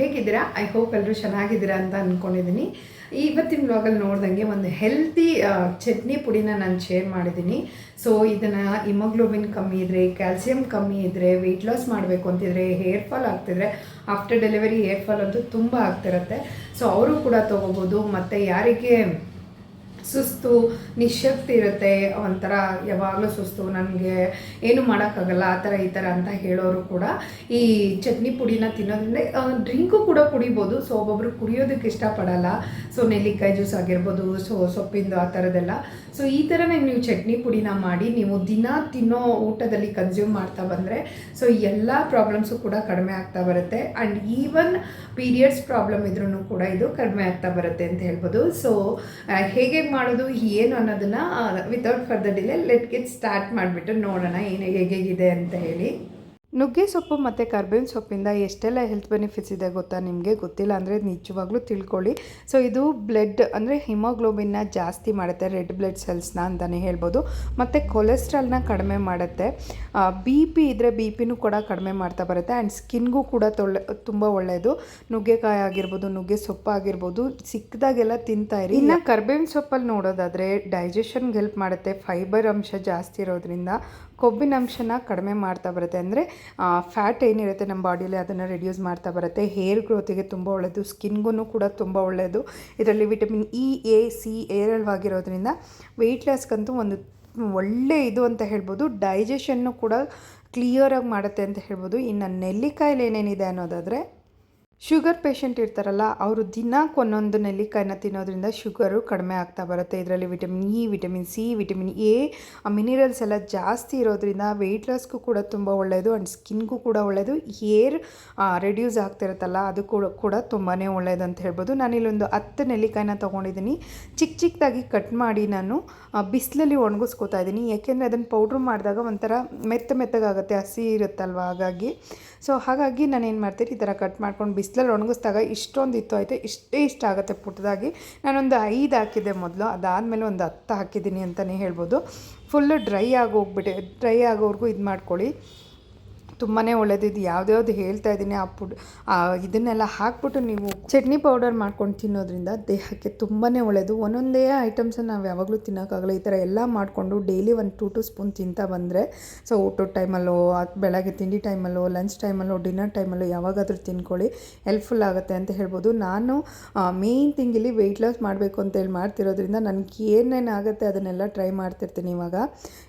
ಹೇಗಿದ್ದೀರಾ? I hope ಎಲ್ಲರೂ ಚೆನ್ನಾಗಿದ್ದೀರಾ ಅಂತ ಅಂದ್ಕೊಂಡಿದ್ದೀನಿ ಇವತ್ತಿನ ಬ್ಲಾಗಲ್ಲಿ ನೋಡ್ದಂಗೆ ಒಂದು ಹೆಲ್ತಿ ಚಟ್ನಿ ಪುಡಿನ ನಾನು ಶೇರ್ ಮಾಡಿದ್ದೀನಿ. ಸೊ ಇದನ್ನು ಇಮೋಗ್ಲೋಬಿನ್ ಕಮ್ಮಿ ಇದ್ದರೆ ಕ್ಯಾಲ್ಸಿಯಂ ಕಮ್ಮಿ ಇದ್ದರೆ ವೆಯ್ಟ್ ಲಾಸ್ ಮಾಡಬೇಕು ಅಂತಿದ್ರೆ ಹೇರ್ ಫಾಲ್ ಆಗ್ತಿದ್ರೆ ಆಫ್ಟರ್ ಡೆಲಿವರಿ ಹೇರ್ ಫಾಲ್ ಅಂತೂ ತುಂಬ ಆಗ್ತಿರುತ್ತೆ. ಸೊ ಅವರು ಕೂಡ ತೊಗೋಬೋದು. ಮತ್ತು ಯಾರಿಗೆ ಸುಸ್ತು ನಿಶಕ್ತಿ ಇರುತ್ತೆ. ಒಂಥರ ಯಾವಾಗಲೂ ಸುಸ್ತು, ನನಗೆ ಏನು ಮಾಡೋಕ್ಕಾಗಲ್ಲ, ಆ ಥರ ಈ ಥರ ಅಂತ ಹೇಳೋರು ಕೂಡ ಈ ಚಟ್ನಿ ಪುಡಿನ ತಿನ್ನೋದ್ರಿಂದ ಡ್ರಿಂಕು ಕೂಡ ಕುಡಿಬೋದು. ಸೊ, ಒಬ್ಬೊಬ್ರು ಕುಡಿಯೋದಕ್ಕೆ ಇಷ್ಟಪಡಲ್ಲ. ಸೊ, ನೆಲ್ಲಿಕಾಯಿ ಜ್ಯೂಸ್ ಆಗಿರ್ಬೋದು, ಸೊ, ಸೊಪ್ಪಿಂದು ಆ ಥರದ್ದೆಲ್ಲ. ಸೊ, ಈ ಥರನೇ ನೀವು ಚಟ್ನಿ ಪುಡಿನ ಮಾಡಿ, ನೀವು ದಿನ ತಿನ್ನೋ ಊಟದಲ್ಲಿ ಕನ್ಸ್ಯೂಮ್ ಮಾಡ್ತಾ ಬಂದರೆ, ಸೊ, ಎಲ್ಲ ಪ್ರಾಬ್ಲಮ್ಸು ಕೂಡ ಕಡಿಮೆ ಆಗ್ತಾ ಬರುತ್ತೆ. ಆ್ಯಂಡ್ ಈವನ್ ಪೀರಿಯಡ್ಸ್ ಪ್ರಾಬ್ಲಮ್ ಇದ್ರೂ ಕೂಡ ಇದು ಕಡಿಮೆ ಆಗ್ತಾ ಬರುತ್ತೆ ಅಂತ ಹೇಳ್ಬೋದು. ಸೊ ಹೇಗೆ ಮಾಡೋದು ಏನು ಅನ್ನೋದನ್ನು without further delay let get start ಮಾಡಿಬಿಟ್ಟು ನೋಡೋಣ, ಏನು ಹೇಗಿದೆ ಅಂತ ಹೇಳಿ. ನುಗ್ಗೆ ಸೊಪ್ಪು ಮತ್ತು ಕರ್ಬೇವಿನ ಸೊಪ್ಪಿಂದ ಎಷ್ಟೆಲ್ಲ ಹೆಲ್ತ್ ಬೆನಿಫಿಟ್ಸ್ ಇದೆ ಗೊತ್ತಾ? ನಿಮಗೆ ಗೊತ್ತಿಲ್ಲ ಅಂದರೆ ನಿಜವಾಗ್ಲೂ ತಿಳ್ಕೊಳ್ಳಿ. ಸೊ ಇದು ಬ್ಲಡ್ ಅಂದರೆ ಹಿಮೋಗ್ಲೋಬಿನ್ನ ಜಾಸ್ತಿ ಮಾಡುತ್ತೆ ರೆಡ್ ಬ್ಲಡ್ ಸೆಲ್ಸ್ನ ಅಂತಲೇ ಹೇಳ್ಬೋದು. ಮತ್ತು ಕೊಲೆಸ್ಟ್ರಾಲ್ನ ಕಡಿಮೆ ಮಾಡುತ್ತೆ. ಬಿ ಪಿ ಇದ್ದರೆ ಬಿ ಪಿನೂ ಕೂಡ ಕಡಿಮೆ ಮಾಡ್ತಾ ಬರುತ್ತೆ ಆ್ಯಂಡ್ ಸ್ಕಿನ್ಗೂ ಕೂಡ ತೊಳ್ಳೆ, ತುಂಬ ಒಳ್ಳೆಯದು ನುಗ್ಗೆಕಾಯಿ ಆಗಿರ್ಬೋದು, ನುಗ್ಗೆ ಸೊಪ್ಪು ಆಗಿರ್ಬೋದು ಸಿಕ್ಕದಾಗೆಲ್ಲ ತಿಂತಾ ಇರಿ. ಇನ್ನು ಕರ್ಬೇವಿನ ಸೊಪ್ಪಲ್ಲಿ ನೋಡೋದಾದರೆ ಡೈಜೆಷನ್ಗೆ ಹೆಲ್ಪ್ ಮಾಡುತ್ತೆ ಫೈಬರ್ ಅಂಶ ಜಾಸ್ತಿ ಇರೋದ್ರಿಂದ. ಕೊಬ್ಬಿನ ಅಂಶನ ಕಡಿಮೆ ಮಾಡ್ತಾ ಬರುತ್ತೆ. ಅಂದರೆ ಫ್ಯಾಟ್ ಏನಿರುತ್ತೆ ನಮ್ಮ ಬಾಡಿಯಲ್ಲಿ ಅದನ್ನು ರಿಡ್ಯೂಸ್ ಮಾಡ್ತಾ ಬರುತ್ತೆ. ಹೇರ್ ಗ್ರೋತಿಗೆ ತುಂಬ ಒಳ್ಳೆಯದು ಸ್ಕಿನ್ಗೂ ಕೂಡ ತುಂಬ ಒಳ್ಳೆಯದು ಇದರಲ್ಲಿ ವಿಟಮಿನ್ ಇ ಎ ಸಿ ಏರಳವಾಗಿರೋದ್ರಿಂದ ವೆಯ್ಟ್ ಲಾಸ್ಗಂತೂ ಒಂದು ಒಳ್ಳೆ ಇದು ಅಂತ ಹೇಳ್ಬೋದು. ಡೈಜೆಷನ್ನು ಕೂಡ ಕ್ಲಿಯರಾಗಿ ಮಾಡುತ್ತೆ ಅಂತ ಹೇಳ್ಬೋದು. ಇನ್ನು ನೆಲ್ಲಿಕಾಯಲ್ಲಿ ಏನೇನಿದೆ ಅನ್ನೋದಾದರೆ ಶುಗರ್ ಪೇಷಂಟ್ ಇರ್ತಾರಲ್ಲ, ಅವರು ದಿನಕ್ಕೆ ಒಂದೊಂದು ನೆಲ್ಲಿಕಾಯಿನ ತಿನ್ನೋದ್ರಿಂದ ಶುಗರು ಕಡಿಮೆ ಆಗ್ತಾ ಬರುತ್ತೆ. ಇದರಲ್ಲಿ vitamin E, vitamin C, vitamin A minerals ಎಲ್ಲ ಜಾಸ್ತಿ ಇರೋದ್ರಿಂದ ವೆಯ್ಟ್ ಲಾಸ್ಗೂ ಕೂಡ ತುಂಬ ಒಳ್ಳೆಯದು ಆ್ಯಂಡ್ ಸ್ಕಿನ್ಗೂ ಕೂಡ ಒಳ್ಳೆಯದು ಏರ್ ರೆಡ್ಯೂಸ್ ಆಗ್ತಿರುತ್ತಲ್ಲ, ಅದು ಕೂಡ ಕೂಡ ತುಂಬಾ ಒಳ್ಳೆಯದು ಅಂತ ಹೇಳ್ಬೋದು. ನಾನಿಲ್ಲೊಂದು ಹತ್ತು ನೆಲ್ಲಿಕಾಯಿನ ತೊಗೊಂಡಿದ್ದೀನಿ. ಚಿಕ್ಕ ಚಿಕ್ಕದಾಗಿ ಕಟ್ ಮಾಡಿ ನಾನು ಬಿಸಿಲಲ್ಲಿ ಒಣಗಿಸ್ಕೋತಾ ಇದ್ದೀನಿ. ಯಾಕೆಂದರೆ ಅದನ್ನು ಪೌಡ್ರ್ ಮಾಡಿದಾಗ ಒಂಥರ ಮೆತ್ತ ಮೆತ್ತಗಾಗುತ್ತೆ, ಹಸಿ ಇರುತ್ತಲ್ವ? ಹಾಗಾಗಿ ಸೊ ಹಾಗಾಗಿ ನಾನು ಏನು ಮಾಡ್ತೀನಿ, ಈ ಥರ ಕಟ್ ಮಾಡ್ಕೊಂಡು ಬಿಸಿಲಲ್ಲಿ ಒಣಗಿಸ್ದಾಗ ಇಷ್ಟೊಂದು ಇತ್ತು ಆಯಿತು, ಇಷ್ಟೇ ಇಷ್ಟ ಆಗುತ್ತೆ ಪುಟ್ಟದಾಗಿ ನಾನೊಂದು ಐದು ಹಾಕಿದ್ದೆ ಮೊದಲು, ಅದಾದಮೇಲೆ ಒಂದು ಹತ್ತು ಹಾಕಿದ್ದೀನಿ ಅಂತಲೇ ಹೇಳ್ಬೋದು. ಫುಲ್ಲು ಡ್ರೈ ಆಗಿ ಡ್ರೈ ಆಗೋವರೆಗೂ ಇದು ಮಾಡ್ಕೊಳ್ಳಿ ತುಂಬಾ ಒಳ್ಳೇದು ಇದು ಯಾವ್ದ್ಯಾವ್ದು ಹೇಳ್ತಾ ಇದ್ದೀನಿ, ಆ ಪುಡ್ ಇದನ್ನೆಲ್ಲ ಹಾಕ್ಬಿಟ್ಟು ನೀವು ಚಟ್ನಿ ಪೌಡರ್ ಮಾಡ್ಕೊಂಡು ತಿನ್ನೋದ್ರಿಂದ ದೇಹಕ್ಕೆ ತುಂಬಾ ಒಳ್ಳೆಯದು ಒಂದೊಂದೇ ಐಟಮ್ಸನ್ನು ನಾವು ಯಾವಾಗಲೂ ತಿನ್ನೋಕ್ಕಾಗಲ್ಲ. ಈ ಥರ ಎಲ್ಲ ಮಾಡಿಕೊಂಡು ಡೈಲಿ ಒಂದು ಟೂ ಟು ಸ್ಪೂನ್ ತಿಂತಾ ಬಂದರೆ, ಸೊ ಊಟದ ಟೈಮಲ್ಲೋ ಬೆಳಗ್ಗೆ ತಿಂಡಿ ಟೈಮಲ್ಲೋ, ಲಂಚ್ ಟೈಮಲ್ಲೋ, ಡಿನ್ನರ್ ಟೈಮಲ್ಲೋ ಯಾವಾಗಾದರೂ ತಿನ್ಕೊಳ್ಳಿ. ಹೆಲ್ಪ್ಫುಲ್ ಆಗುತ್ತೆ ಅಂತ ಹೇಳ್ಬೋದು. ನಾನು ಮೇನ್ ಥಿಂಗ್ ವೆಯ್ಟ್ ಲಾಸ್ ಮಾಡಬೇಕು ಅಂತೇಳಿ ಮಾಡ್ತಿರೋದ್ರಿಂದ ನನಗೆ ಏನೇನು ಆಗುತ್ತೆ ಅದನ್ನೆಲ್ಲ ಟ್ರೈ ಮಾಡ್ತಿರ್ತೀನಿ ಇವಾಗ.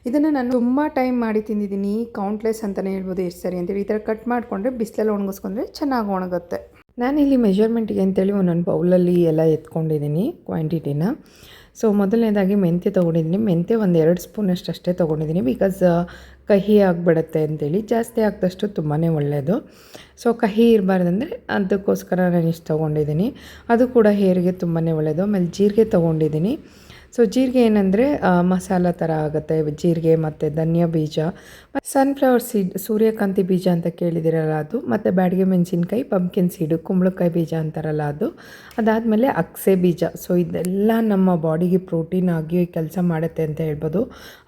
ಇದನ್ನು ನಾನು ತುಂಬ ಟೈಮ್ ಮಾಡಿ ತಿಂದಿದ್ದೀನಿ. ಕೌಂಟ್ಲೆಸ್ ಅಂತಲೇ ಹೇಳ್ಬೋದು. ಎಷ್ಟು ಸರಿ ಅಂತೇಳಿ ಈ ಥರ ಕಟ್ ಮಾಡಿಕೊಂಡ್ರೆ ಬಿಸಿಲಲ್ಲಿ ಒಣಗಿಸ್ಕೊಂಡ್ರೆ ಚೆನ್ನಾಗಿ ಒಣಗುತ್ತೆ. ನಾನಿಲ್ಲಿ ಮೆಜರ್ಮೆಂಟಿಗೆ ಅಂತೇಳಿ ಒಂದೊಂದು ಬೌಲಲ್ಲಿ ಎಲ್ಲ ಎತ್ಕೊಂಡಿದ್ದೀನಿ ಕ್ವಾಂಟಿಟಿನ ಸೊ ಮೊದಲನೇದಾಗಿ ಮೆಂತ್ಯ ತೊಗೊಂಡಿದ್ದೀನಿ ಮೆಂತ್ಯ ಒಂದು ಎರಡು ಸ್ಪೂನಷ್ಟು ಅಷ್ಟೇ ತೊಗೊಂಡಿದ್ದೀನಿ ಬಿಕಾಸ್ ಕಹಿ ಆಗಿಬಿಡುತ್ತೆ ಅಂತೇಳಿ. ಜಾಸ್ತಿ ಆಗ್ದಷ್ಟು ತುಂಬಾ ಒಳ್ಳೆಯದು ಸೊ ಕಹಿ ಇರಬಾರ್ದಂದ್ರೆ ಅದಕ್ಕೋಸ್ಕರ ನಾನು ಇಷ್ಟು ತೊಗೊಂಡಿದ್ದೀನಿ ಅದು ಕೂಡ ಹೇರಿಗೆ ತುಂಬಾ ಒಳ್ಳೆಯದು ಆಮೇಲೆ ಜೀರಿಗೆ ತೊಗೊಂಡಿದ್ದೀನಿ ಸೊ ಜೀರಿಗೆ ಏನಂದರೆ ಮಸಾಲ ಥರ ಆಗುತ್ತೆ. ಜೀರಿಗೆ ಮತ್ತು ಧನಿಯಾ ಬೀಜ. ಸನ್ಫ್ಲವರ್ ಸೀಡ್ ಸೂರ್ಯಕಾಂತಿ ಬೀಜ ಅಂತ ಕೇಳಿದಿರಲ್ಲ ಅದು. ಮತ್ತು ಬ್ಯಾಡಿಗೆ ಮೆಣಸಿನ್ಕಾಯಿ ಪಂಪ್ಕಿನ್ ಸೀಡು ಕುಂಬಳಕಾಯಿ ಬೀಜ ಅಂತಾರಲ್ಲ ಅದು. ಅದಾದಮೇಲೆ ಅಕ್ಸೆ ಬೀಜ. ಸೊ ಇದೆಲ್ಲ ನಮ್ಮ ಬಾಡಿಗೆ ಪ್ರೋಟೀನ್ ಆಗಿ ಕೆಲಸ ಮಾಡುತ್ತೆ ಅಂತ ಹೇಳ್ಬೋದು.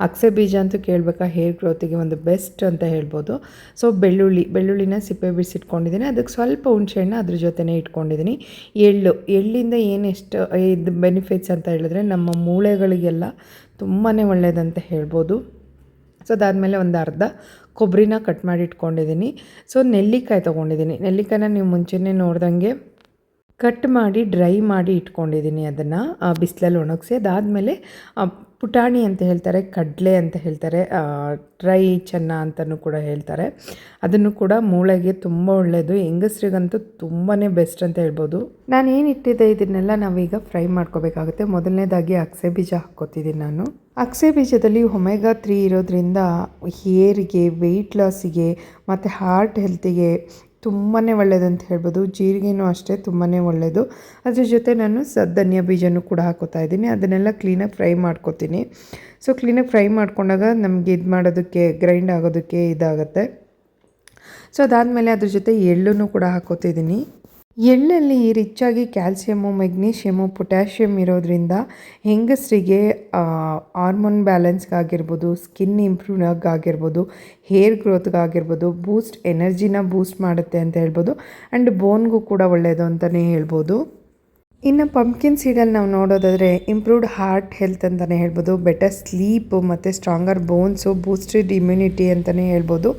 ಅಕ್ಸೆ ಬೀಜ ಅಂತೂ ಕೇಳಬೇಕಾ ಹೇರ್ ಗ್ರೋತಿಗೆ ಒಂದು ಬೆಸ್ಟ್ ಅಂತ ಹೇಳ್ಬೋದು. ಸೊ ಬೆಳ್ಳುಳ್ಳಿ, ಬೆಳ್ಳುಳ್ಳಿನ ಸಿಪ್ಪೆ ಬಿಡಿಸಿಟ್ಕೊಂಡಿದ್ದೀನಿ ಅದಕ್ಕೆ ಸ್ವಲ್ಪ ಹುಣಸೆಹಣ್ಣು ಅದ್ರ ಜೊತೆನೇ ಇಟ್ಕೊಂಡಿದ್ದೀನಿ. ಎಳ್ಳು, ಎಳ್ಳಿಂದ ಏನೆಷ್ಟು, ಇದು ಬೆನಿಫಿಟ್ಸ್ ಅಂತ ಹೇಳಿದ್ರೆ ನಮ್ಮ ಮೂಳೆಗಳಿಗೆಲ್ಲ ತುಂಬಾ ಒಳ್ಳೆಯದಂತ ಹೇಳ್ಬೋದು. ಸೊ ಅದಾದಮೇಲೆ ಒಂದು ಅರ್ಧ ಕೊಬ್ಬರಿನ ಕಟ್ ಮಾಡಿ ಇಟ್ಕೊಂಡಿದ್ದೀನಿ ಸೊ ನೆಲ್ಲಿಕಾಯಿ ತೊಗೊಂಡಿದ್ದೀನಿ ನೆಲ್ಲಿಕಾಯನ್ನ ನೀವು ಮುಂಚೆನೇ ನೋಡ್ದಂಗೆ ಕಟ್ ಮಾಡಿ ಡ್ರೈ ಮಾಡಿ ಇಟ್ಕೊಂಡಿದ್ದೀನಿ ಅದನ್ನು ಬಿಸಿಲಲ್ಲಿ ಒಣಗಿಸಿ, ಅದಾದಮೇಲೆ ಪುಟಾಣಿ ಅಂತ ಹೇಳ್ತಾರೆ, ಕಡಲೆ ಅಂತ ಹೇಳ್ತಾರೆ ಡ್ರೈ ಚೆನ್ನ ಅಂತಲೂ ಕೂಡ ಹೇಳ್ತಾರೆ. ಅದನ್ನು ಕೂಡ ಮೂಳೆಗೆ ತುಂಬ ಒಳ್ಳೆಯದು ಹೆಂಗಸ್ರಿಗಂತೂ ತುಂಬಾ ಬೆಸ್ಟ್ ಅಂತ ಹೇಳ್ಬೋದು. ನಾನು ಏನು ಇಟ್ಟಿದ್ದೆ ಇದನ್ನೆಲ್ಲ ನಾವೀಗ ಫ್ರೈ ಮಾಡ್ಕೋಬೇಕಾಗುತ್ತೆ. ಮೊದಲನೇದಾಗಿ ಅಕ್ಸೆ ಬೀಜ ಹಾಕ್ಕೋತಿದ್ದೀನಿ ನಾನು. ಅಕ್ಸೆ ಬೀಜದಲ್ಲಿ ಒಮೆಗಾ ತ್ರೀ ಇರೋದ್ರಿಂದ ಹೇರಿಗೆ ವೆಯ್ಟ್ ಲಾಸಿಗೆ ಮತ್ತು ಹಾರ್ಟ್ ಹೆಲ್ತಿಗೆ ತುಂಬಾ ಅಂತ ಹೇಳ್ಬೋದು. ಜೀರಿಗೆನೂ ಅಷ್ಟೇ ತುಂಬಾ ಒಳ್ಳೆಯದು ಅದ್ರ ಜೊತೆ ನಾನು ಸದ್ದನ್ಯ ಬೀಜನೂ ಕೂಡ ಹಾಕೋತಾ ಇದ್ದೀನಿ. ಅದನ್ನೆಲ್ಲ ಕ್ಲೀನಾಗಿ ಫ್ರೈ ಮಾಡ್ಕೊತೀನಿ. ಸೊ ಕ್ಲೀನಾಗಿ ಫ್ರೈ ಮಾಡ್ಕೊಂಡಾಗ ನಮಗೆ ಇದು ಮಾಡೋದಕ್ಕೆ ಗ್ರೈಂಡ್ ಆಗೋದಕ್ಕೆ ಇದಾಗುತ್ತೆ. ಸೊ ಅದಾದಮೇಲೆ ಅದ್ರ ಜೊತೆ ಎಳ್ಳನ್ನು ಕೂಡ ಹಾಕೋತಿದ್ದೀನಿ. ಎಳ್ಳಲ್ಲಿ ರಿಚ್ಚಾಗಿ ಕ್ಯಾಲ್ಸಿಯಮ್ಮು ಮೆಗ್ನೀಷಿಯಮು ಪೊಟ್ಯಾಷಿಯಮ್ ಇರೋದ್ರಿಂದ ಹೆಂಗಸರಿಗೆ ಹಾರ್ಮೋನ್ ಬ್ಯಾಲೆನ್ಸ್ಗಾಗಿರ್ಬೋದು, ಸ್ಕಿನ್ ಇಂಪ್ರೂವ್ಗಾಗಿರ್ಬೋದು ಹೇರ್ ಗ್ರೋತ್ಗಾಗಿರ್ಬೋದು, ಬೂಸ್ಟ್ ಎನರ್ಜಿನ ಬೂಸ್ಟ್ ಮಾಡುತ್ತೆ ಅಂತ ಹೇಳ್ಬೋದು. ಆ್ಯಂಡ್ ಬೋನ್ಗೂ ಕೂಡ ಒಳ್ಳೆಯದು ಅಂತಲೇ ಹೇಳ್ಬೋದು. ಇನ್ನು ಪಂಪ್ಕಿನ್ ಸೀಡಲ್ಲಿ ನಾವು ನೋಡೋದಾದರೆ ಇಂಪ್ರೂವ್ಡ್ ಹಾರ್ಟ್ ಹೆಲ್ತ್ ಅಂತಲೇ ಹೇಳ್ಬೋದು ಬೆಟರ್ ಸ್ಲೀಪು ಮತ್ತು ಸ್ಟ್ರಾಂಗರ್ ಬೋನ್ಸು ಬೂಸ್ಟೆಡ್ ಇಮ್ಯುನಿಟಿ ಅಂತಲೇ ಹೇಳ್ಬೋದು.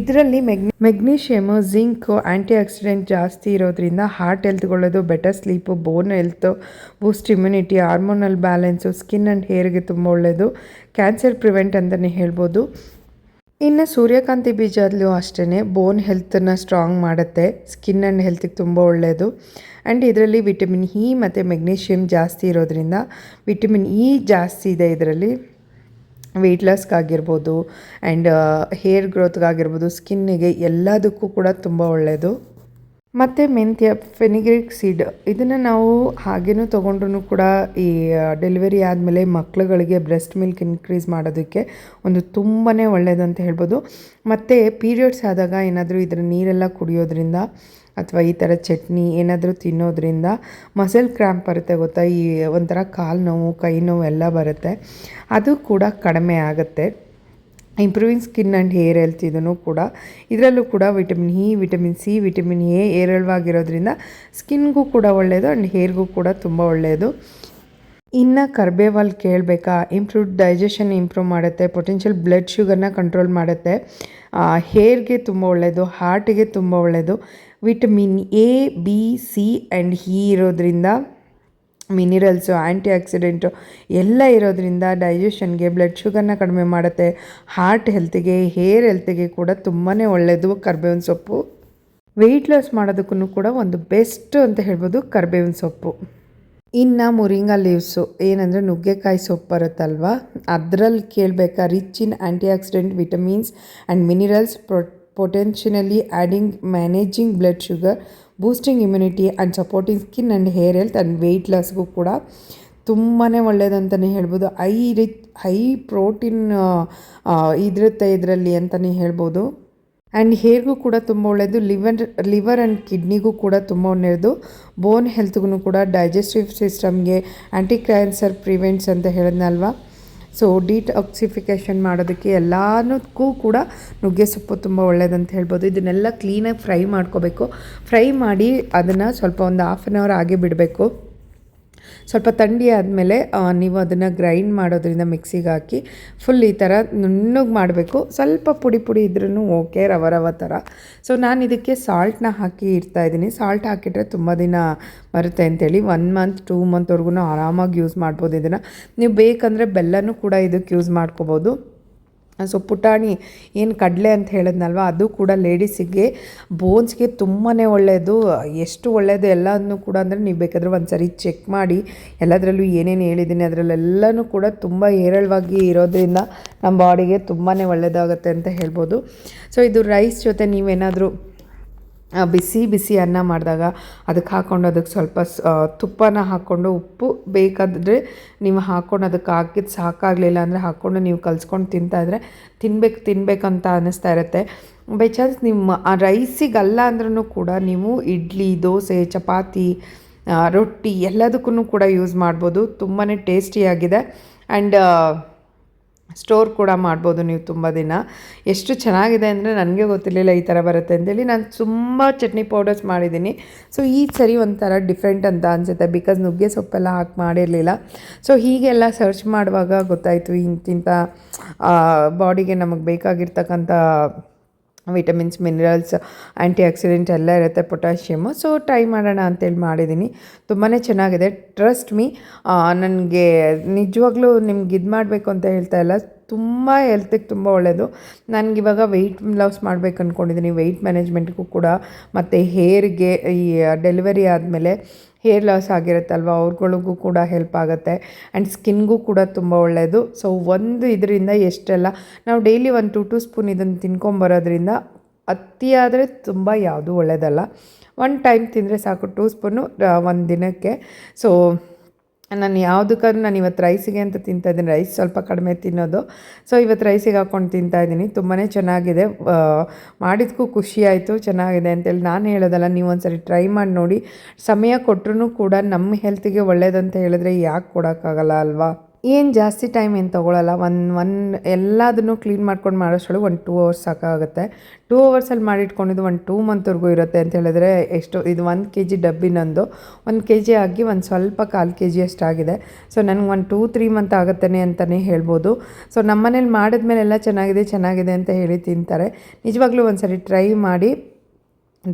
ಇದರಲ್ಲಿ ಮೆಗ್ನಿ ಮೆಗ್ನೀಷಿಯಮು ಜಿಂಕು ಆ್ಯಂಟಿ ಆಕ್ಸಿಡೆಂಟ್ ಜಾಸ್ತಿ ಇರೋದ್ರಿಂದ heart ಹೆಲ್ತ್ಗೊಳ್ಳೋದು better sleep bone health boost immunity hormonal balance skin and ಹೇರ್ಗೆ ತುಂಬ ಒಳ್ಳೆಯದು ಕ್ಯಾನ್ಸರ್ ಪ್ರಿವೆಂಟ್ ಅಂತಲೇ ಹೇಳ್ಬೋದು. ಇನ್ನು ಸೂರ್ಯಕಾಂತಿ ಬೀಜದಲ್ಲೂ ಅಷ್ಟೇ ಬೋನ್ ಹೆಲ್ತನ್ನು ಸ್ಟ್ರಾಂಗ್ ಮಾಡುತ್ತೆ ಸ್ಕಿನ್ ಆ್ಯಂಡ್ ಹೆಲ್ತಿಗೆ ತುಂಬ ಒಳ್ಳೆಯದು ಆ್ಯಂಡ್ ಇದರಲ್ಲಿ ವಿಟಮಿನ್ ಇ ಮತ್ತು ಮೆಗ್ನೀಷಿಯಮ್ ಜಾಸ್ತಿ ಇರೋದ್ರಿಂದ ವಿಟಮಿನ್ ಇ ಜಾಸ್ತಿ ಇದೆ ಇದರಲ್ಲಿ. ವೆಯ್ಟ್ ಲಾಸ್ಗಾಗಿರ್ಬೋದು ಆ್ಯಂಡ್ ಹೇರ್ ಗ್ರೋತ್ಗಾಗಿರ್ಬೋದು ಸ್ಕಿನ್ನಿಗೆ ಎಲ್ಲದಕ್ಕೂ ಕೂಡ ತುಂಬ ಒಳ್ಳೆಯದು ಮತ್ತು ಮೆಂತ್ಯ ಫೆನಿಗ್ರಿಕ್ ಸೀಡ್ ಇದನ್ನು ನಾವು ಹಾಗೇನೂ ತೊಗೊಂಡ್ರೂ ಕೂಡ ಈ ಡೆಲಿವರಿ ಆದಮೇಲೆ ಮಕ್ಳುಗಳಿಗೆ ಬ್ರೆಸ್ಟ್ ಮಿಲ್ಕ್ ಇನ್ಕ್ರೀಸ್ ಮಾಡೋದಕ್ಕೆ ಒಂದು ತುಂಬಾ ಒಳ್ಳೆಯದು ಅಂತ ಹೇಳ್ಬೋದು. ಮತ್ತು ಪೀರಿಯಡ್ಸ್ ಆದಾಗ ಏನಾದರೂ ಇದರ ನೀರೆಲ್ಲ ಕುಡಿಯೋದ್ರಿಂದ ಅಥವಾ ಈ ಥರ ಚಟ್ನಿ ಏನಾದರೂ ತಿನ್ನೋದ್ರಿಂದ ಮಸಲ್ ಕ್ರ್ಯಾಂಪ್ ಬರುತ್ತೆ ಗೊತ್ತಾ? ಈ ಒಂಥರ ಕಾಲು ನೋವು, ಕೈ ನೋವು ಎಲ್ಲ ಬರುತ್ತೆ. ಅದು ಕೂಡ ಕಡಿಮೆ ಆಗುತ್ತೆ. Improving skin and hair health ಇದನ್ನು ಕೂಡ. ಇದರಲ್ಲೂ ಕೂಡ vitamin E, vitamin C, vitamin A ಏರಳವಾಗಿರೋದ್ರಿಂದ ಸ್ಕಿನ್ಗೂ ಕೂಡ ಒಳ್ಳೆಯದು ಆ್ಯಂಡ್ ಹೇರ್ಗೂ ಕೂಡ ತುಂಬ ಒಳ್ಳೆಯದು ಇನ್ನು ಕರ್ಬೇವಲ್ಲಿ ಕೇಳಬೇಕಾ? ಇಂಪ್ರೂವ್ಡ್ ಡೈಜೆಷನ್ ಇಂಪ್ರೂವ್ ಮಾಡುತ್ತೆ, ಪೊಟೆನ್ಷಿಯಲ್ ಬ್ಲಡ್ ಶುಗರ್ನ ಕಂಟ್ರೋಲ್ ಮಾಡುತ್ತೆ. ಹೇರ್ಗೆ ತುಂಬ ಒಳ್ಳೆಯದು ಹಾರ್ಟಿಗೆ ತುಂಬ ಒಳ್ಳೆಯದು vitamin A, B, C and E ಇರೋದ್ರಿಂದ ಮಿನಿರಲ್ಸು ಆ್ಯಂಟಿ ಆಕ್ಸಿಡೆಂಟು ಎಲ್ಲ ಇರೋದ್ರಿಂದ ಡೈಜೆಷನ್ಗೆ ಬ್ಲಡ್ ಶುಗರ್ನ ಕಡಿಮೆ ಮಾಡುತ್ತೆ. ಹಾರ್ಟ್ ಹೆಲ್ತಿಗೆ ಹೇರ್ ಹೆಲ್ತಿಗೆ ಕೂಡ ತುಂಬಾ ಒಳ್ಳೆಯದು ಕರ್ಬೇವಿನ ಸೊಪ್ಪು. ವೆಯ್ಟ್ ಲಾಸ್ ಮಾಡೋದಕ್ಕೂ ಕೂಡ ಒಂದು ಬೆಸ್ಟ್ ಅಂತ ಹೇಳ್ಬೋದು ಕರ್ಬೇವಿನ ಸೊಪ್ಪು. ಇನ್ನು ಮುರಿಂಗಾ ಲೀವ್ಸು ಏನಂದರೆ ನುಗ್ಗೆಕಾಯಿ ಸೊಪ್ಪು ಬರುತ್ತಲ್ವ? ಅದರಲ್ಲಿ ಕೇಳಬೇಕಾ rich in antioxidant vitamins and minerals pro potentially adding managing blood sugar boosting immunity and supporting skin and hair health and weight ಲಾಸ್ಗೂ ಕೂಡ ತುಂಬಾ ಒಳ್ಳೆಯದಂತಲೇ ಹೇಳ್ಬೋದು. ಹೈ ರಿಚ್, ಹೈ ಪ್ರೋಟೀನ್ ಇದಿರುತ್ತೆ ಇದರಲ್ಲಿ ಅಂತಲೇ ಹೇಳ್ಬೋದು. ಆ್ಯಂಡ್ ಹೇರ್ಗೂ ಕೂಡ ತುಂಬ ಒಳ್ಳೆಯದು ಲಿವರ್ ಲಿವರ್ ಆ್ಯಂಡ್ ಕಿಡ್ನಿಗೂ ಕೂಡ ತುಂಬ ಒಳ್ಳೆಯದು ಬೋನ್ ಹೆಲ್ತ್ಗೂ ಕೂಡ ಡೈಜೆಸ್ಟಿವ್ ಸಿಸ್ಟಮ್ಗೆ ಆ್ಯಂಟಿ ಕ್ಯಾನ್ಸರ್ ಪ್ರಿವೆಂಟ್ಸ್ ಅಂತ ಹೇಳಿದ್ನಲ್ವಾ? ಸೊ ಡಿಟಾಕ್ಸಿಫಿಕೇಷನ್ ಮಾಡೋದಕ್ಕೆ ಎಲ್ಲದಕ್ಕೂ ಕೂಡ ನುಗ್ಗೆ ಸೊಪ್ಪು ತುಂಬ ಒಳ್ಳೆಯದಂತ ಹೇಳ್ಬೋದು. ಇದನ್ನೆಲ್ಲ ಕ್ಲೀನಾಗಿ ಫ್ರೈ ಮಾಡ್ಕೋಬೇಕು. ಫ್ರೈ ಮಾಡಿ ಅದನ್ನು ಸ್ವಲ್ಪ ಒಂದು ಹಾಫ್ ಆನ್ ಅವರ್ ಹಾಗೆ ಬಿಡಬೇಕು. ಸ್ವಲ್ಪ ಥಂಡಿ ಆದಮೇಲೆ ನೀವು ಅದನ್ನು ಗ್ರೈಂಡ್ ಮಾಡೋದ್ರಿಂದ ಮಿಕ್ಸಿಗೆ ಹಾಕಿ ಫುಲ್ ಈ ಥರ ನುಣ್ಣಗೆ ಮಾಡಬೇಕು. ಸ್ವಲ್ಪ ಪುಡಿ ಪುಡಿ ಇದ್ರೂ ಓಕೆ ರವ ರವ ಥರ ಸೊ ನಾನು ಇದಕ್ಕೆ ಸಾಲ್ಟ್ನ ಹಾಕಿ ಇಡ್ತಾಯಿದ್ದೀನಿ ಸಾಲ್ಟ್ ಹಾಕಿಟ್ರೆ ತುಂಬ ದಿನ ಬರುತ್ತೆ ಅಂತೇಳಿ ಒನ್ ಮಂತ್ ಟೂ ಮಂತ್ವರೆಗೂ ಆರಾಮಾಗಿ ಯೂಸ್ ಮಾಡ್ಬೋದು ಇದನ್ನು. ನೀವು ಬೇಕಂದರೆ ಬೆಲ್ಲನೂ ಕೂಡ ಇದಕ್ಕೆ ಯೂಸ್ ಮಾಡ್ಕೋಬೋದು. ಸೊ ಪುಟಾಣಿ ಏನು ಕಡಲೆ ಅಂತ ಹೇಳಿದ್ನಲ್ವ, ಅದು ಕೂಡ ಲೇಡೀಸಿಗೆ ಬೋನ್ಸ್ಗೆ ತುಂಬಾ ಒಳ್ಳೆಯದು ಎಷ್ಟು ಒಳ್ಳೆಯದು ಎಲ್ಲನೂ ಕೂಡ ಅಂದರೆ ನೀವು ಬೇಕಾದರೆ ಒಂದು ಸರಿ ಚೆಕ್ ಮಾಡಿ, ಎಲ್ಲದರಲ್ಲೂ ಏನೇನು ಹೇಳಿದ್ದೀನಿ ಅದರಲ್ಲೆಲ್ಲನೂ ಕೂಡ ತುಂಬ ಹೇರಳವಾಗಿ ಇರೋದ್ರಿಂದ ನಮ್ಮ ಬಾಡಿಗೆ ತುಂಬಾ ಒಳ್ಳೆಯದಾಗುತ್ತೆ ಅಂತ ಹೇಳ್ಬೋದು. ಸೊ ಇದು ರೈಸ್ ಜೊತೆ ನೀವೇನಾದರೂ ಬಿಸಿ ಬಿಸಿ ಅನ್ನ ಮಾಡಿದಾಗ ಅದಕ್ಕೆ ಹಾಕ್ಕೊಂಡು ಅದಕ್ಕೆ ಸ್ವಲ್ಪ ತುಪ್ಪನ ಹಾಕ್ಕೊಂಡು ಉಪ್ಪು ಬೇಕಾದರೆ ನೀವು ಹಾಕ್ಕೊಂಡು ಅದಕ್ಕೆ ಹಾಕಿದ್ದು ಸಾಕಾಗಲಿಲ್ಲ ಅಂದರೆ ಹಾಕ್ಕೊಂಡು ನೀವು ಕಲ್ಸ್ಕೊಂಡು ತಿಂತಾಯಿದ್ರೆ ತಿನ್ಬೇಕು, ತಿನ್ಬೇಕಂತ ಅನ್ನಿಸ್ತಾ ಇರುತ್ತೆ. ಬೈ ಚಾನ್ಸ್ ನಿಮ್ಮ ಆ ರೈಸಿಗಲ್ಲ ಅಂದ್ರೂ ಕೂಡ ನೀವು ಇಡ್ಲಿ, ದೋಸೆ, ಚಪಾತಿ ರೊಟ್ಟಿ ಎಲ್ಲದಕ್ಕೂ ಕೂಡ ಯೂಸ್ ಮಾಡ್ಬೋದು. ತುಂಬಾ ಟೇಸ್ಟಿಯಾಗಿದೆ. ಆ್ಯಂಡ್ ಸ್ಟೋರ್ ಕೂಡ ಮಾಡ್ಬೋದು ನೀವು ತುಂಬ ದಿನ. ಎಷ್ಟು ಚೆನ್ನಾಗಿದೆ ಅಂದರೆ ನನಗೆ ಗೊತ್ತಿರಲಿಲ್ಲ ಈ ಥರ ಬರುತ್ತೆ ಅಂತೇಳಿ ನಾನು ತುಂಬ ಚಟ್ನಿ ಪೌಡರ್ಸ್ ಮಾಡಿದ್ದೀನಿ. ಸೊ ಈ ಸರಿ ಒಂಥರ ಡಿಫ್ರೆಂಟ್ ಅಂತ ಅನಿಸುತ್ತೆ ಬಿಕಾಸ್ ನುಗ್ಗೆ ಸೊಪ್ಪೆಲ್ಲ ಹಾಕಿ ಮಾಡಿರಲಿಲ್ಲ. ಸೊ ಹೀಗೆಲ್ಲ ಸರ್ಚ್ ಮಾಡುವಾಗ ಗೊತ್ತಾಯಿತು ಇಂತಿಂಥ ಬಾಡಿಗೆ ನಮಗೆ ಬೇಕಾಗಿರ್ತಕ್ಕಂಥ ವಿಟಮಿನ್ಸ್, ಮಿನರಲ್ಸ್ ಆ್ಯಂಟಿ ಆಕ್ಸಿಡೆಂಟ್ ಎಲ್ಲ ಇರುತ್ತೆ, ಪೊಟ್ಯಾಷಿಯಮು. ಸೊ ಟ್ರೈ ಮಾಡೋಣ ಅಂತೇಳಿ ಮಾಡಿದ್ದೀನಿ. ತುಂಬಾ ಚೆನ್ನಾಗಿದೆ. ಟ್ರಸ್ಟ್ ಮೀ ನನಗೆ ನಿಜವಾಗ್ಲೂ ನಿಮ್ಗೆ ಇದು ಮಾಡಬೇಕು ಅಂತ ಹೇಳ್ತಾ ಇಲ್ಲ. ತುಂಬ ಹೆಲ್ತಿಗೆ ತುಂಬ ಒಳ್ಳೆಯದು ನನಗಿವಾಗ ವೆಯ್ಟ್ ಲಾಸ್ ಮಾಡಬೇಕು ಅಂದ್ಕೊಂಡಿದ್ದೀನಿ ವೆಯ್ಟ್ ಮ್ಯಾನೇಜ್ಮೆಂಟ್ಗೂ ಕೂಡ. ಮತ್ತು ಹೇರ್ಗೆ ಈ ಡೆಲಿವರಿ ಆದಮೇಲೆ ಹೇರ್ ಲಾಸ್ ಆಗಿರುತ್ತಲ್ವ, ಅವ್ರಗಳಿಗೂ ಕೂಡ ಹೆಲ್ಪ್ ಆಗುತ್ತೆ. ಆ್ಯಂಡ್ ಸ್ಕಿನ್ಗೂ ಕೂಡ ತುಂಬ ಒಳ್ಳೆಯದು ಸೊ ಒಂದು ಇದರಿಂದ ಎಷ್ಟೆಲ್ಲ, ನಾವು ಡೈಲಿ ಒಂದು ಟು ಟು ಸ್ಪೂನ್ ಇದನ್ನು ತಿನ್ಕೊಂಬರೋದ್ರಿಂದ ಅತಿಯಾದರೆ ತುಂಬ ಯಾವುದೂ ಒಳ್ಳೆಯದಲ್ಲ ಒನ್ ಟೈಮ್ ತಿಂದರೆ ಸಾಕು ಟೂ ಸ್ಪೂನು ಒಂದು ದಿನಕ್ಕೆ. ಸೊ ನಾನು ಯಾವುದಕ್ಕಾದ್ರೂ ನಾನು ಇವತ್ತು ರೈಸಿಗೆ ಅಂತ ತಿಂತಾ ಇದ್ದೀನಿ. ರೈಸ್ ಸ್ವಲ್ಪ ಕಡಿಮೆ ತಿನ್ನೋದು. ಸೊ ಇವತ್ತು ರೈಸಿಗೆ ಹಾಕ್ಕೊಂಡು ತಿಂತಾ ಇದ್ದೀನಿ. ತುಂಬಾ ಚೆನ್ನಾಗಿದೆ. ಮಾಡಿದ್ಕೂ ಖುಷಿ ಆಯಿತು. ಚೆನ್ನಾಗಿದೆ ಅಂತೇಳಿ ನಾನು ಹೇಳೋದಲ್ಲ, ನೀವು ಒಂದ್ಸರಿ ಟ್ರೈ ಮಾಡಿ ನೋಡಿ. ಸಮಯ ಕೊಟ್ಟರು ಕೂಡ ನಮ್ಮ ಹೆಲ್ತಿಗೆ ಒಳ್ಳೇದಂತ ಹೇಳಿದ್ರೆ ಯಾಕೆ ಕೊಡೋಕ್ಕಾಗಲ್ಲ ಅಲ್ವಾ? ಏನು ಜಾಸ್ತಿ ಟೈಮ್ ಏನು ತೊಗೊಳಲ್ಲ. ಒನ್ ಒನ್ ಎಲ್ಲದನ್ನು ಕ್ಲೀನ್ ಮಾಡ್ಕೊಂಡು ಮಾಡೋಷ್ಟೊಳಗೆ ಒಂದು ಟೂ ಅವರ್ಸ್ ಸಾಕಾಗುತ್ತೆ. ಟೂ ಅವರ್ಸಲ್ಲಿ ಮಾಡಿಟ್ಕೊಂಡಿದ್ದು ಒಂದು ಟೂ ಮಂತ್ವರೆಗೂ ಇರುತ್ತೆ ಅಂತ ಹೇಳಿದ್ರೆ ಎಷ್ಟು, ಇದು ಒಂದು ಕೆ ಜಿ ಡಬ್ಬಿ ನಂದು. ಒಂದು ಕೆ ಜಿ ಆಗಿ ಒಂದು ಸ್ವಲ್ಪ ಕಾಲು ಕೆ ಜಿ ಅಷ್ಟಾಗಿದೆ. ಸೊ ನನಗೆ ಒಂದು ಟೂ ತ್ರೀ ಮಂತ್ ಆಗುತ್ತೇನೆ ಅಂತಲೇ ಹೇಳ್ಬೋದು. ಸೊ ನಮ್ಮ ಮನೇಲಿ ಮಾಡಿದ್ಮೇಲೆ ಎಲ್ಲ ಚೆನ್ನಾಗಿದೆ ಚೆನ್ನಾಗಿದೆ ಅಂತ ಹೇಳಿ ತಿಂತಾರೆ. ನಿಜವಾಗ್ಲೂ ಒಂದು ಸರಿ ಟ್ರೈ ಮಾಡಿ.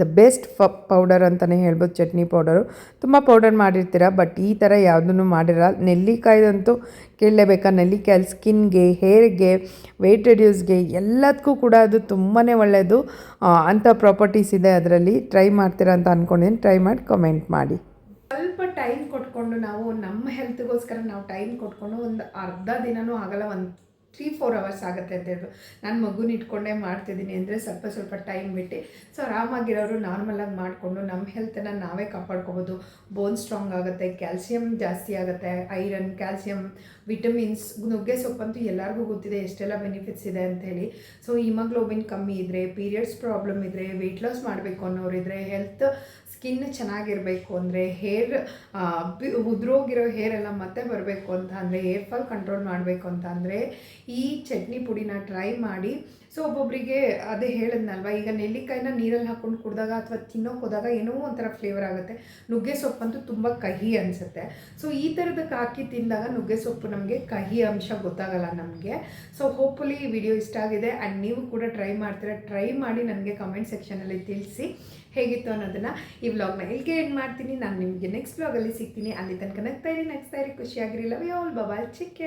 ದ ಬೆಸ್ಟ್ ಫ ಪೌಡರ್ ಅಂತಲೇ ಹೇಳ್ಬೋದು, ಚಟ್ನಿ ಪೌಡರು. ತುಂಬ ಪೌಡರ್ ಮಾಡಿರ್ತೀರ, ಬಟ್ ಈ ಥರ ಯಾವುದನ್ನು ಮಾಡಿರಲ್ಲ. ನೆಲ್ಲಿಕಾಯ್ದಂತೂ ಕೇಳಲೇಬೇಕಾ? ನೆಲ್ಲಿಕಾಯಲ್ಲಿ ಸ್ಕಿನ್ಗೆ, ಹೇರ್ಗೆ, ವೆಯ್ಟ್ ರೆಡ್ಯೂಸ್ಗೆ ಎಲ್ಲದಕ್ಕೂ ಕೂಡ ಅದು ತುಂಬಾ ಒಳ್ಳೆಯದು ಅಂಥ ಪ್ರಾಪರ್ಟೀಸ್ ಇದೆ ಅದರಲ್ಲಿ. ಟ್ರೈ ಮಾಡ್ತೀರಾ ಅಂತ ಅಂದ್ಕೊಂಡಿದ್ದೀನಿ ಟ್ರೈ ಮಾಡಿ, ಕಮೆಂಟ್ ಮಾಡಿ. ಸ್ವಲ್ಪ ಟೈಮ್ ಕೊಟ್ಕೊಂಡು ನಾವು ನಮ್ಮ ಹೆಲ್ತ್ಗೋಸ್ಕರ ನಾವು ಟೈಮ್ ಕೊಟ್ಕೊಂಡು ಒಂದು ಅರ್ಧ ದಿನವೂ ಆಗಲ್ಲ, ಒಂದು ತ್ರೀ ಫೋರ್ ಅವರ್ಸ್ ಆಗುತ್ತೆ ಅಂತ ಹೇಳ್ಬೋದು ನಾನು ಮಗುನ ಇಟ್ಕೊಂಡೇ ಮಾಡ್ತಿದ್ದೀನಿ ಅಂದರೆ ಸ್ವಲ್ಪ ಸ್ವಲ್ಪ ಟೈಮ್ ಬಿಟ್ಟು. ಸೊ ಆರಾಮಾಗಿರೋರು ನಾರ್ಮಲಾಗಿ ಮಾಡಿಕೊಂಡು ನಮ್ಮ ಹೆಲ್ತನ್ನು ನಾವೇ ಕಾಪಾಡ್ಕೋಬೋದು. ಬೋನ್ ಸ್ಟ್ರಾಂಗ್ ಆಗುತ್ತೆ ಕ್ಯಾಲ್ಸಿಯಂ ಜಾಸ್ತಿ ಆಗುತ್ತೆ ಐರನ್ ಕ್ಯಾಲ್ಸಿಯಂ ವಿಟಮಿನ್ಸ್ ನುಗ್ಗೆ ಸೊಪ್ಪಂತೂ ಎಲ್ಲರಿಗೂ ಗೊತ್ತಿದೆ ಎಷ್ಟೆಲ್ಲ ಬೆನಿಫಿಟ್ಸ್ ಇದೆ ಅಂಥೇಳಿ ಸೊ ಹಿಮಗ್ಲೋಬಿನ್ ಕಮ್ಮಿ ಇದ್ದರೆ ಪೀರಿಯಡ್ಸ್ ಪ್ರಾಬ್ಲಮ್ ಇದ್ದರೆ ವೆಯ್ಟ್ ಲಾಸ್ ಮಾಡಬೇಕು ಅನ್ನೋರಿದ್ರೆ ಹೆಲ್ತ್ ಸ್ಕಿನ್ ಚೆನ್ನಾಗಿರಬೇಕು ಅಂದರೆ ಹೇರ್ ಉದ್ರೋಗಿರೋ ಹೇರ್ ಎಲ್ಲ ಮತ್ತೆ ಬರಬೇಕು ಅಂತ ಅಂದರೆ ಹೇರ್ ಫಾಲ್ ಕಂಟ್ರೋಲ್ ಮಾಡಬೇಕು ಅಂತ ಅಂದರೆ ಈ ಚಟ್ನಿ ಪುಡಿನ ಟ್ರೈ ಮಾಡಿ. ಸೊ ಒಬ್ಬೊಬ್ಬರಿಗೆ ಅದೇ ಹೇಳಿದ್ನಲ್ವ, ಈಗ ನೆಲ್ಲಿಕಾಯಿನ ನೀರಲ್ಲಿ ಹಾಕ್ಕೊಂಡು ಕುಡಿದಾಗ ಅಥವಾ ತಿನ್ನೋಕೆ ಹೋದಾಗ ಏನೋ ಒಂಥರ ಫ್ಲೇವರ್ ಆಗುತ್ತೆ. ನುಗ್ಗೆ ಸೊಪ್ಪಂತೂ ತುಂಬ ಕಹಿ ಅನಿಸುತ್ತೆ. ಸೊ ಈ ಥರದಕ್ಕೆ ಹಾಕಿ ತಿಂದಾಗ ನುಗ್ಗೆ ಸೊಪ್ಪು ನಮಗೆ ಕಹಿ ಅಂಶ ಗೊತ್ತಾಗಲ್ಲ ನಮಗೆ. ಸೊ ಹೋಪ್ಫುಲಿ ಈ ವಿಡಿಯೋ ಇಷ್ಟ ಆಗಿದೆ. ಆ್ಯಂಡ್ ನೀವು ಕೂಡ ಟ್ರೈ ಮಾಡ್ತೀರಾ ಟ್ರೈ ಮಾಡಿ ನನಗೆ ಕಮೆಂಟ್ ಸೆಕ್ಷನಲ್ಲಿ ತಿಳಿಸಿ ಹೇಗಿತ್ತು ಅನ್ನೋದನ್ನು ಈ ವ್ಲಾಗ್ನ ಇಲ್ಲಿಗೆ ಏನು ಮಾಡ್ತೀನಿ. ನಾನು ನಿಮಗೆ ನೆಕ್ಸ್ಟ್ ವ್ಲಾಗಲ್ಲಿ ಸಿಗ್ತೀನಿ. ಅಲ್ಲಿ ತನಕ ನಗ್ತಾ ಇರಿ ನಗ್ತಾ ಇರಿ. ಖುಷಿಯಾಗಿರಿ. ಲವ್ ಯು ಆಲ್ ಬಾಬಾ ಚಿಕ್